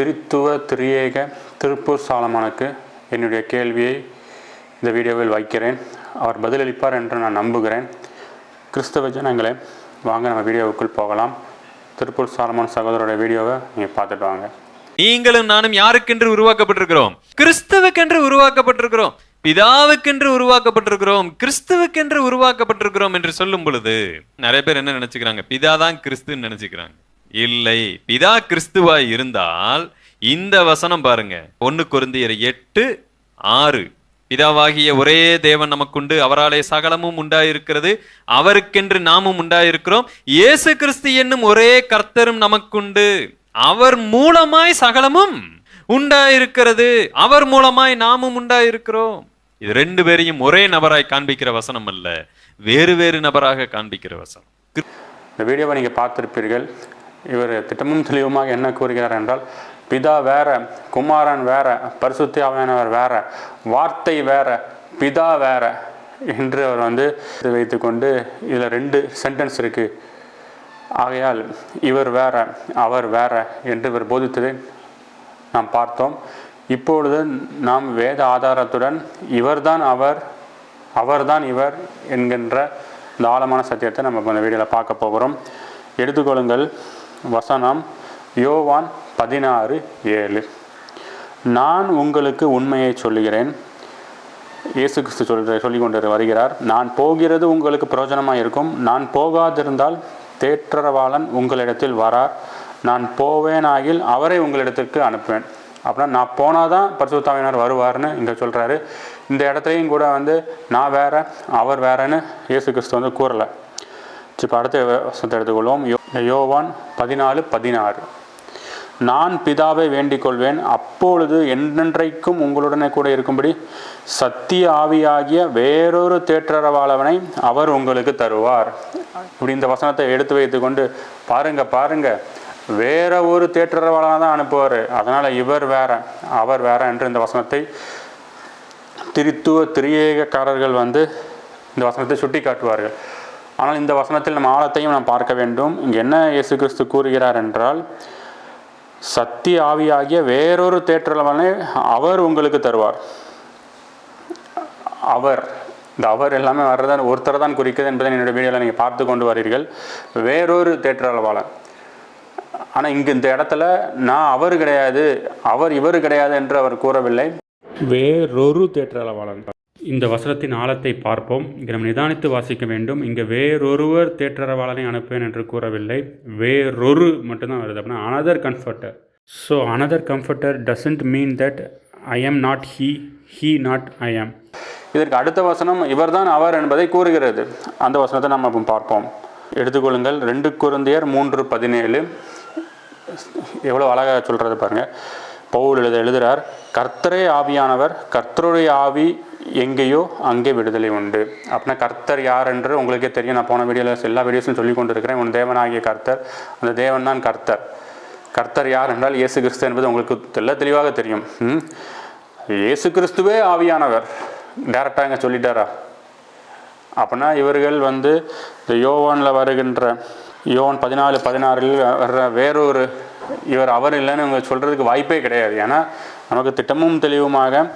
திருத்துவ திரியேக திருப்பூர் சாலமானுக்கு என்னுடைய கேள்வியை இந்த வீடியோவில் வைக்கிறேன். அவர் பதிலளிப்பார் என்று நான் நம்புகிறேன். கிறிஸ்தவ ஜனங்களே வாங்க நம்ம வீடியோவுக்குள் போகலாம். திருப்பூர் சாலமான் சகோதரோட வீடியோவை நீங்கள் பார்த்துட்டு வாங்க. நீங்களும் நானும் யாருக்கென்று உருவாக்கப்பட்டிருக்கிறோம்? கிறிஸ்தவுக்கென்று உருவாக்கப்பட்டிருக்கிறோம். பிதாவுக்கென்று உருவாக்கப்பட்டிருக்கிறோம். கிறிஸ்துவுக்கென்று உருவாக்கப்பட்டிருக்கிறோம் என்று சொல்லும் பொழுது நிறைய பேர் என்ன நினைச்சுக்கிறாங்க? பிதா தான் கிறிஸ்துன்னு நினைச்சுக்கிறாங்க. இல்லை. பிதா கிறிஸ்துவாய் இருந்தால் இந்த வசனம் பாருங்க. ஒன்னு குருந்தியர் எட்டு ஆறு. பிதாவாகிய ஒரே தேவன் நமக்குண்டு. அவராலே சகலமும் உண்டாயிருக்கிறது. அவருக்கென்று நாமும் உண்டாயிருக்கிறோம். இயேசு கிறிஸ்து என்னும் ஒரே கர்த்தரும் நமக்குண்டு. அவர் மூலமாய் சகலமும் உண்டாயிருக்கிறது. அவர் மூலமாய் நாமும் உண்டாயிருக்கிறோம். இது ரெண்டு பேரையும் ஒரே நபராய் காண்பிக்கிற வசனம் அல்ல. வேறு வேறு நபராக காண்பிக்கிற வசனம். இந்த வீடியோவை நீங்கள் பார்த்திருப்பீர்கள். இவர் திட்டமும் தெளிவுமாக என்ன கூறுகிறார் என்றால் பிதா வேற குமாரன் வேற பரிசுத்தி அவையானவர் வேற வார்த்தை வேற பிதா வேற என்று அவர் வந்து இது வைத்துக்கொண்டு இதில் ரெண்டு சென்டென்ஸ் இருக்கு. ஆகையால் இவர் வேற அவர் வேற என்று இவர் போதித்ததை நாம் பார்த்தோம். இப்பொழுது நாம் வேத ஆதாரத்துடன் இவர்தான் அவர் அவர்தான் இவர் என்கின்ற இந்த ஆழமான சத்தியத்தை நம்ம இந்த வீடியோவில் பார்க்க போகிறோம். எடுத்துக்கொள்ளுங்கள். வசனம் யோவான் பதினாறு ஏழு. நான் உங்களுக்கு உண்மையை சொல்லுகிறேன். இயேசு கிறிஸ்து சொல்கிற சொல்லி கொண்டு வருகிறார். நான் போகிறது உங்களுக்கு பிரயோஜனமாக இருக்கும். நான் போகாதிருந்தால் தேற்றரவாளன் உங்களிடத்தில் வரார். நான் போவேனாகில் அவரை உங்களிடத்திற்கு அனுப்புவேன். அப்படின்னா நான் போனால் தான் பரிசுத்தாவினர் வருவார்னு இங்கே சொல்கிறாரு இந்த இடத்துலையும் கூட வந்து நான் வேற அவர் வேறன்னு இயேசு கிறிஸ்து வந்து கூறலை. இப்போ அடுத்த வசனத்தை எடுத்துக்கொள்வோம். யோவான் பதினாலு பதினாறு. நான் பிதாவை வேண்டிக் கொள்வேன் அப்பொழுது என்றென்றைக்கும் உங்களுடனே கூட இருக்கும்படி சத்திய ஆவியாகிய வேறொரு தேற்றரவாளவனை அவர் உங்களுக்கு தருவார். இப்படி இந்த வசனத்தை எடுத்து வைத்துக்கொண்டு பாருங்க பாருங்க. வேற ஒரு தேற்றரவாளனை தான் அனுப்புவார். அதனால் இவர் வேற அவர் வேற என்று இந்த வசனத்தை திரித்துவ திரியேகக்காரர்கள் வந்து இந்த வசனத்தை சுட்டி காட்டுவார்கள் ஆனால் இந்த வசனத்தில் நம்ம ஆழத்தையும் நாம் பார்க்க வேண்டும். இங்கே என்ன இயேசு கிறிஸ்து கூறுகிறார் என்றால் சத்திய ஆவியாகிய வேறொரு தேற்றலவனை அவர் உங்களுக்கு தருவார். அவர். இந்த அவர் எல்லாமே வர்றதான் ஒருத்தர் தான் குறிக்குது என்பதை என்னுடைய வீடியோவில் நீங்கள் பார்த்து கொண்டு வரீர்கள். வேறொரு தேற்றளவாளன் ஆனால் இங்கே இந்த இடத்துல நான் அவர் கிடையாது அவர் இவர் கிடையாது என்று அவர் கூறவில்லை. வேறொரு தேற்றளவாளன் இந்த வசனத்தின் ஆழத்தை பார்ப்போம். இங்கே நம்ம நிதானித்து வாசிக்க வேண்டும். இங்கே வேறொருவர் தேற்றரவாளனை அனுப்புவேன் என்று கூறவில்லை. வேறொரு மட்டும்தான் வருது. அப்படின்னா another comforter so another comforter doesn't mean that I am not he he not I am இதற்கு அடுத்த வசனம் இவர்தான் அவர் என்பதை கூறுகிறது. அந்த வசனத்தை நம்ம இப்போ பார்ப்போம். எடுத்துக்கொள்ளுங்கள். ரெண்டு குருந்தியர் மூன்று பதினேழு. எவ்வளோ அழகாக சொல்கிறது பாருங்கள் பவுல் எழுத எழுதுகிறார் கர்த்தரே ஆவியானவர் கர்த்தருடைய ஆவி எங்கேயோ அங்கே விடுதலை உண்டு. அப்படின்னா கர்த்தர் யார் என்று உங்களுக்கே தெரியும். நான் போன வீடியோவில் எல்லா வீடியோஸும் சொல்லி கொண்டு இருக்கிறேன் உன் தேவனாகிய கர்த்தர் அந்த தேவன் தான் கர்த்தர். கர்த்தர் யார் என்றால் இயேசு கிறிஸ்து என்பது உங்களுக்கு தெல்ல தெளிவாக தெரியும். ம்? இயேசு கிறிஸ்துவே ஆவியானவர். டேரெக்டாக இங்கே சொல்லிட்டாரா? அப்படின்னா இவர்கள் வந்து இந்த யோவானில் வருகின்ற யோவான் பதினாலு பதினாறில் வர்ற வேறொரு இவர் அவர் இல்லைன்னு இவங்க சொல்கிறதுக்கு வாய்ப்பே கிடையாது. ஏன்னா நமக்கு திட்டமும் தெளிவுமாக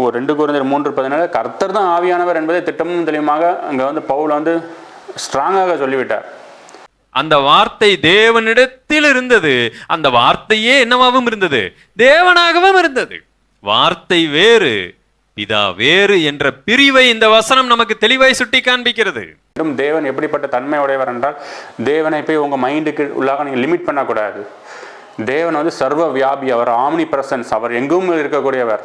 ஒரு ரெண்டு குறைந்தர் மூன்று பதினாலு கர்த்தர் தான் ஆவியானவர் என்பதை திட்டமும் தெளிவுமாக அங்கே வந்து பவுல் வந்து ஸ்ட்ராங்காக சொல்லிவிட்டார். அந்த வார்த்தை தேவனிடத்தில் இருந்தது. அந்த வார்த்தையே என்னவாகவும் இருந்தது? தேவனாகவும் இருந்தது. வார்த்தை வேறு பிதா வேறு என்ற பிரிவை இந்த வசனம் நமக்கு தெளிவாய் சுட்டி காண்பிக்கிறது. தேவன் எப்படிப்பட்ட தன்மை உடையவர் என்றால் தேவனை போய் உங்கள் மைண்டுக்கு உள்ளாக நீங்கள் லிமிட் பண்ணக்கூடாது. தேவன் வந்து சர்வ வியாபி அவர் ஆம்னி பிரசன்ஸ் அவர் எங்கும் இருக்கக்கூடியவர்.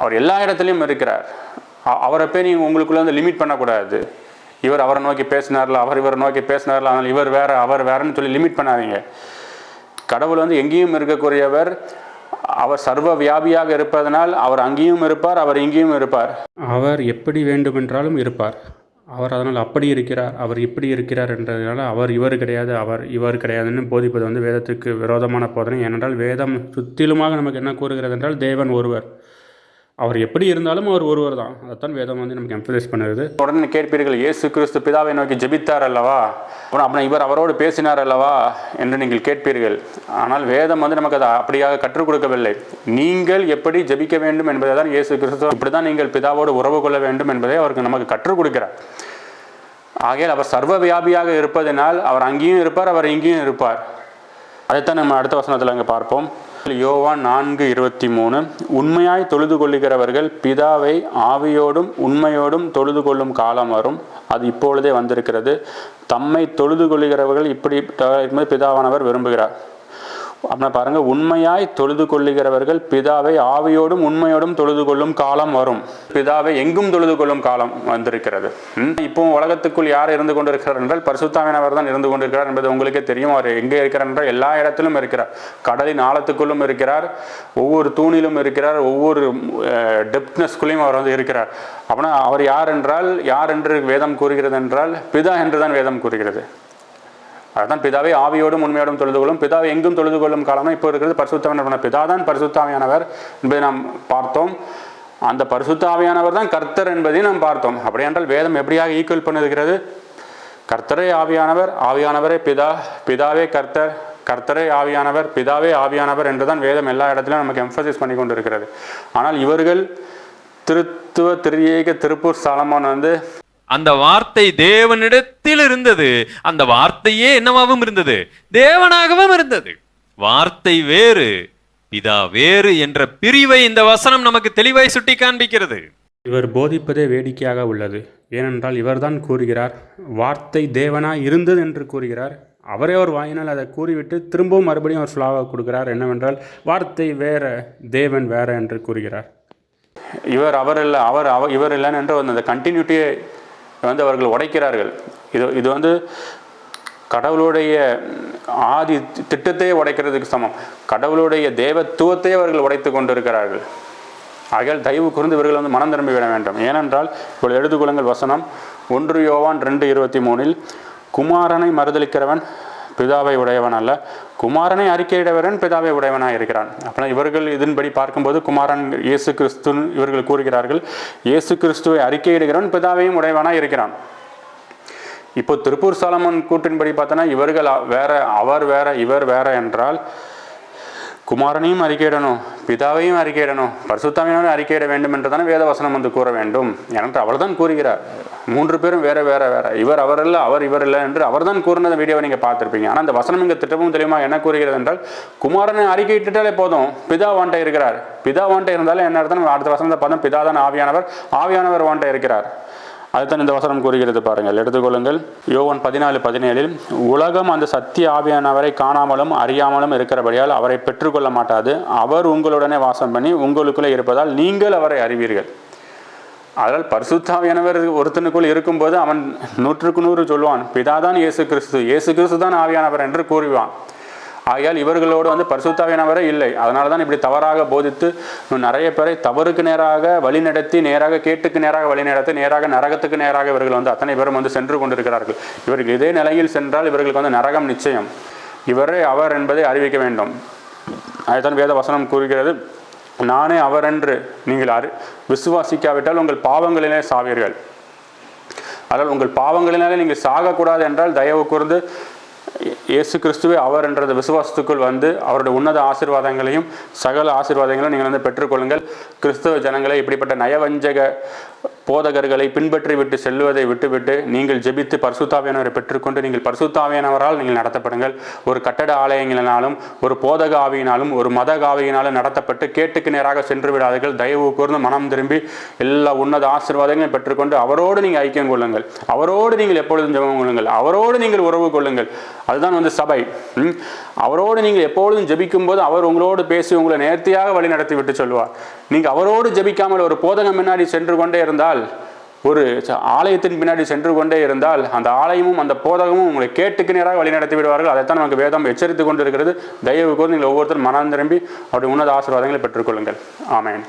அவர் எல்லா இடத்துலையும் இருக்கிறார். அவரை போய் நீங்கள் உங்களுக்குள்ளே வந்து லிமிட் பண்ணக்கூடாது. இவர் அவரை நோக்கி பேசினார்ல அவர் இவரை நோக்கி பேசினார்ல அதனால் இவர் வேற அவர் வேறன்னு சொல்லி லிமிட் பண்ணாதீங்க. கடவுள் வந்து எங்கேயும் இருக்கக்கூடியவர் அவர் சர்வ வியாபியாக இருப்பதனால் அவர் அங்கேயும் இருப்பார் அவர் இங்கேயும் இருப்பார். அவர் எப்படி வேண்டுமென்றாலும் இருப்பார். அவர் அதனால் அப்படி இருக்கிறார் அவர் இப்படி இருக்கிறார் என்றதுனால அவர் இவர் கிடையாது அவர் இவர் கிடையாதுன்னு போதிப்பது வந்து வேதத்துக்கு விரோதமான போதனை. ஏனென்றால் வேதம் சுத்திலுமாக நமக்கு என்ன கூறுகிறது என்றால் தேவன் ஒருவர். அவர் எப்படி இருந்தாலும் அவர் ஒருவர் தான். அதைத்தான் வேதம் வந்து நமக்கு எம்பசைஸ் பண்ணுறது உடனே கேட்பீர்கள் இயேசு கிறிஸ்து பிதாவை நோக்கி ஜெபித்தார் அல்லவா? அப்புறம் அப்புறம் இவர் அவரோடு பேசினார் அல்லவா என்று நீங்கள் கேட்பீர்கள். ஆனால் வேதம் வந்து நமக்கு அதை அப்படியாக கற்றுக் கொடுக்கவில்லை. நீங்கள் எப்படி ஜெபிக்க வேண்டும் என்பதை தான் இயேசு கிறிஸ்து இப்படி தான் நீங்கள் பிதாவோடு உறவு கொள்ள வேண்டும் என்பதை அவருக்கு நமக்கு கற்றுக் கொடுக்கிறார். ஆகையால் அவர் சர்வ வியாபியாக இருப்பதனால் அவர் அங்கேயும் இருப்பார் அவர் இங்கேயும் இருப்பார். அதைத்தான் நம்ம அடுத்த வசனத்தில் அங்கே பார்ப்போம். யோவான் நான்கு இருபத்தி மூணு உண்மையாய் தொழுது கொள்ளுகிறவர்கள் பிதாவை ஆவியோடும் உண்மையோடும் தொழுது கொள்ளும் காலம் வரும். அது இப்பொழுதே வந்திருக்கிறது. தம்மை தொழுது கொள்ளுகிறவர்கள் இப்படி பிதாவானவர் விரும்புகிறார். அப்படின்னா பாருங்க உண்மையாய் தொழுது கொள்ளுகிறவர்கள் பிதாவை ஆவியோடும் உண்மையோடும் தொழுது கொள்ளும் காலம் வரும். பிதாவை எங்கும் தொழுது கொள்ளும் காலம் வந்திருக்கிறது. இப்போ உலகத்துக்குள் யார் இருந்து கொண்டிருக்கிறார் என்றால் பரிசுத்தாவினவர் தான் இருந்து கொண்டிருக்கிறார் என்பது உங்களுக்கே தெரியும். அவர் எங்கே இருக்கிறார் என்றால் எல்லா இடத்திலும் இருக்கிறார். கடலின் ஆழத்துக்குள்ளும் இருக்கிறார். ஒவ்வொரு தூணிலும் இருக்கிறார். ஒவ்வொரு டெப்த்னஸ்குள்ளேயும் அவர் வந்து இருக்கிறார். அப்படின்னா அவர் யார் என்றால் யார் என்று வேதம் கூறுகிறது என்றால் பிதா என்று தான் வேதம் கூறுகிறது. அதுதான் பிதாவை ஆவியோடும் உண்மையோடும் தொழுது கொள்ளும். பிதாவை எங்கும் தொழுது கொள்ளும் காலம்னா இப்போ இருக்கிறது பரிசுத்தாவியானவர் பிதா தான் பரிசுத்தாவியானவர் என்பதை நாம் பார்த்தோம். அந்த பரிசுத்தாவியானவர் தான் கர்த்தர் என்பதையும் நாம் பார்த்தோம். அப்படியென்றால் வேதம் எப்படியாக ஈக்குவல் பண்ணுகிறது? கர்த்தரே ஆவியானவர் ஆவியானவரே பிதா பிதாவே கர்த்தர் கர்த்தரே ஆவியானவர் பிதாவே ஆவியானவர் என்றுதான் வேதம் எல்லா இடத்திலும் நமக்கு எம்ஃபசைஸ் பண்ணி கொண்டு இருக்கிறது ஆனால் இவர்கள் திருத்துவ திரியேக திருப்பூர் சாலமான் வந்து அந்த வார்த்தை தேவனிடத்தில் இருந்தது. அந்த வார்த்தையே என்னவாகவும் இருந்தது? தேவனாகவும் இருந்தது. வார்த்தை வேறு பிதா வேறு என்ற பிரிவை இந்த வசனம் நமக்கு தெளிவாய் சுட்டி காண்பிக்கிறது. இவர் போதிப்பதே வேடிக்கையாக உள்ளது. ஏனென்றால் இவர்தான் கூறுகிறார் வார்த்தை தேவனாய் இருந்தது என்று கூறுகிறார். அவரே ஒரு வாயினால் அதை கூறிவிட்டு திரும்பவும் மறுபடியும் அவர் சொல்லாக கொடுக்கிறார். என்னவென்றால் வார்த்தை வேற தேவன் வேற என்று கூறுகிறார். இவர் அவர் இல்லை அவர் அவர் இவர் இல்லைன்னு என்று அந்த கண்டினியூட்டியை வந்து அவர்கள் உடைக்கிறார்கள். இது இது வந்து கடவுளுடைய ஆதி திட்டத்தையே உடைக்கிறதுக்கு சமம். கடவுளுடைய தேவத்துவத்தையே அவர்கள் உடைத்து கொண்டிருக்கிறார்கள். ஆகையால் தயவு கூர்ந்து இவர்கள் வந்து மனம் திரும்பி விட வேண்டும். ஏனென்றால் இவள் எழுதுகொள்ளுங்கள் வசனம் ஒன்று யோவான் ரெண்டு இருபத்தி மூணில் குமாரனை மறுதளிக்கிறவன் பிதாவை உடையவன் அல்ல. குமாரனை அறிக்கையிடவரன் பிதாவை உடையவனாக இருக்கிறான். அப்படின்னா இவர்கள் இதன்படி பார்க்கும்போது குமாரன் இயேசு கிறிஸ்து இவர்கள் கூறுகிறார்கள் இயேசு கிறிஸ்துவை அறிக்கையிடுகிறவன் பிதாவையும் உடையவனாக இருக்கிறான். இப்போ திருப்பூர் சாலமன் கூட்டின்படி பார்த்தோன்னா இவர்கள் வேற அவர் வேற இவர் வேற என்றால் குமாரனையும் அறிக்கையிடணும் பிதாவையும் அறிக்கையிடணும் பரிசுத்தாவினரும் அறிக்கையிட வேண்டும் என்று தானே வேதவசனம் வந்து கூற வேண்டும். ஏனென்று அவள் தான் கூறுகிறார். மூன்று பேரும் வேற வேற வேற. இவர் அவர் அல்ல அவர் இவர் இல்லை என்று அவர் தான் கூறினத வீடியோவை நீங்கள் பார்த்துருப்பீங்க. ஆனால் அந்த வசனம் இங்கே திட்டமும் தெளிவாக என்ன கூறுகிறது என்றால் குமாரனை இட்டுட்டாலே போதும். பிதா வாண்ட இருக்கிறார். பிதா வாண்ட இருந்தாலும் என்ன அர்த்தம்? அடுத்த வசனத்தை பார்த்தோம். பிதா தான் ஆவியானவர். ஆவியானவர் வாண்ட இருக்கிறார். அதுதான் இந்த வசனம் கூறுகிறது பாருங்கள். எடுத்துக்கொள்ளுங்கள். யோவன் பதினாலு பதினேழில் உலகம் அந்த சத்திய ஆவியானவரை காணாமலும் அறியாமலும் இருக்கிறபடியால் அவரை பெற்றுக்கொள்ள மாட்டாது. அவர் உங்களுடனே வாசம் பண்ணி உங்களுக்குள்ளே இருப்பதால் நீங்கள் அவரை அறிவீர்கள். அதனால் பரிசுத்தாவியானவர் ஒருத்தனுக்குள் இருக்கும்போது அவன் நூற்றுக்கு நூறு சொல்லுவான் பிதாதான் இயேசு கிறிஸ்து இயேசு கிறிஸ்து தான் ஆவியானவர் என்று கூறுவான். ஆகையால் இவர்களோடு வந்து பரிசுத்தாவியானவரே இல்லை. அதனால தான் இப்படி தவறாக போதித்து நிறைய பேரை தவறுக்கு நேராக வழிநடத்தி நேராக கேட்டுக்கு நேராக வழிநடத்தி நேராக நரகத்துக்கு நேராக இவர்கள் வந்து அத்தனை பேரும் வந்து சென்று கொண்டிருக்கிறார்கள். இவர்கள் இதே நிலையில் சென்றால் இவர்களுக்கு வந்து நரகம் நிச்சயம். இவரே அவர் என்பதை அறிவிக்க வேண்டும். அதுதான் வேத வசனம் கூறுகிறது நானே அவர் என்று நீங்கள் அறி விசுவாசிக்காவிட்டால் உங்கள் பாவங்களிலே சாவீர்கள். அதனால் உங்கள் பாவங்களினாலே நீங்கள் சாகக்கூடாது என்றால் தயவு கூர்ந்து இயேசு கிறிஸ்துவே அவர் என்றது விசுவாசத்துக்குள் வந்து அவருடைய உன்னத ஆசீர்வாதங்களையும் சகல ஆசீர்வாதங்களையும் நீங்கள் வந்து பெற்றுக்கொள்ளுங்கள். கிறிஸ்தவ ஜனங்களை இப்படிப்பட்ட நயவஞ்சக போதகர்களை பின்பற்றிவிட்டு செல்வதை விட்டுவிட்டு நீங்கள் ஜெபித்து பரிசுத்தாவியானவரை பெற்றுக்கொண்டு நீங்கள் பரிசுத்தாவியானவரால் நீங்கள் நடத்தப்படுங்கள். ஒரு கட்டட ஆலயங்களினாலும் ஒரு போதக ஆவியினாலும் ஒரு மத ஆவியினாலும் நடத்தப்பட்டு கேட்டுக்கு நேராக சென்று விடாதீர்கள். தயவு கூர்ந்து மனம் திரும்பி எல்லா உன்னத ஆசீர்வாதங்களையும் பெற்றுக்கொண்டு அவரோடு நீங்கள் ஐக்கியம் கொள்ளுங்கள். அவரோடு நீங்கள் எப்பொழுதும் ஜெபம் கொள்ளுங்கள். அவரோடு நீங்கள் உறவு கொள்ளுங்கள். அதுதான் வந்து சபை. அவரோடு நீங்கள் எப்பொழுதும் ஜெபிக்கும் போது அவர் உங்களோடு பேசி உங்களை நேர்த்தியாக வழி நடத்தி விட்டு சொல்லுவார் நீங்கள் அவரோடு ஜெபிக்காமல் ஒரு போதகம் முன்னாடி சென்று கொண்டே இருந்தால் ஒரு ஆலயத்தின் பின்னாடி சென்று கொண்டே இருந்தால் அந்த ஆலயமும் அந்த போதகமும் உங்களை கேட்டுக்கு நேராக வழி நடத்தி விடுவார்கள். அதைத்தான் நமக்கு வேதம் எச்சரித்து கொண்டிருக்கிறது. தயவு கூர்ந்து நீங்கள் ஒவ்வொருத்தரும் மனம் திரும்பி அவருடைய உன்னத ஆசீர்வாதங்களை பெற்றுக்கொள்ளுங்கள். ஆமேன்.